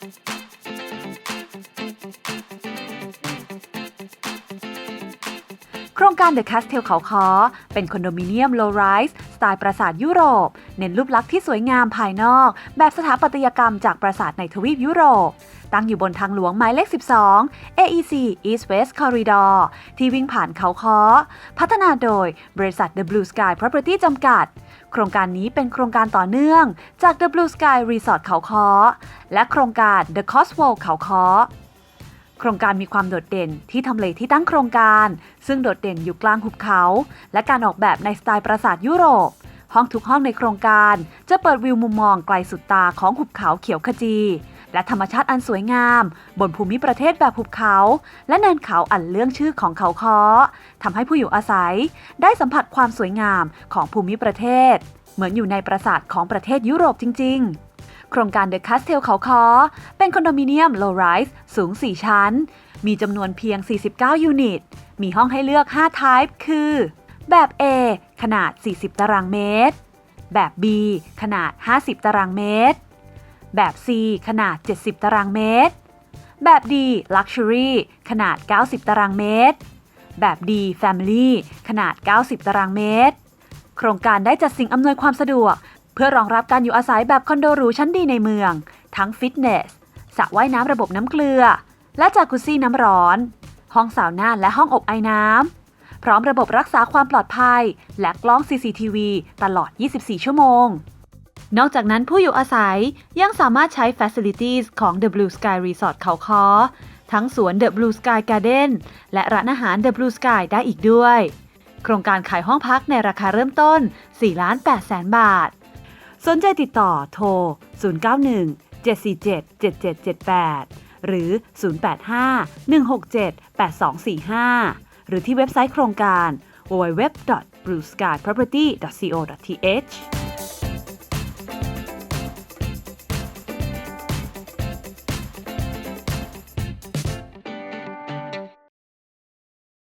โครงการ The Castle เขาคอเป็นคอนโดมิเนียม low rise สไตล์ปราสาทยุโรป เน้นรูปลักษณ์ที่สวยงามภายนอก แบบสถาปัตยกรรมจากปราสาทในทวีปยุโรปตั้งอยู่บนทางหลวงหมายเลข 12 AEC East West Corridor ที่วิ่งผ่านเขาคอพัฒนาโดยบริษัท The Blue Sky Property จำกัด โครงการนี้เป็นโครงการต่อเนื่องจาก The Blue Sky Resort เขาคอและโครงการ The Cotswold เขาคอโครงการมีความโดดเด่นที่ทำเลที่ตั้งโครงการ ซึ่งโดดเด่นอยู่กลางหุบเขา และการออกแบบในสไตล์ปราสาทยุโรป ห้องทุกห้องในโครงการจะเปิดวิวมุมมองไกลสุดตาของหุบเขาเขียวขจี และธรรมชาติอันสวยงาม บนภูมิประเทศแบบหุบเขา และเนินเขาอันเลื่องชื่อของเขาค้อทำให้ผู้อยู่อาศัย ได้สัมผัสความสวยงามของภูมิประเทศ เหมือนอยู่ในปราสาทของประเทศยุโรปจริง ๆโครงการ The Castle เขาคอเป็นคอนโดมิเนียม low rise สูง 4 ชั้น มีจำนวนเพียง 49 ยูนิต มีห้องให้เลือก5 type คือ แบบ A ขนาด 40 ตารางเมตร แบบ B ขนาด 50 ตารางเมตร แบบ C ขนาด 70 ตารางเมตร แบบ D Luxury ขนาด 90 ตารางเมตร แบบ D Family ขนาด 90 ตารางเมตร โครงการได้จัดสิ่งอำนวยความสะดวก เพื่อรองรับการอยู่อาศัยแบบคอนโดหรูชั้นดีในเมือง ทั้งฟิตเนสสระว่ายน้ำระบบน้ำเกลือ และจากุซี่น้ำร้อน ห้องสาวน่าและห้องอบไอน้ำพร้อมระบบรักษาความปลอดภัย และกล้อง CCTV ตลอด 24 ชั่วโมง นอกจากนั้นผู้อยู่อาศัยยังสามารถใช้ Facilities ของ The Blue Sky Resort เขาคอทั้งสวน The Blue Sky Garden และร้านอาหาร The Blue Sky ได้อีกด้วย โครงการขายห้องพักในราคาเริ่มต้น 4 ล้าน8แสนบาท สนใจติดต่อโทร 091 747 7778 หรือ 085 167 8245 หรือที่เว็บไซต์โครงการ www.blueskyproperty.co.th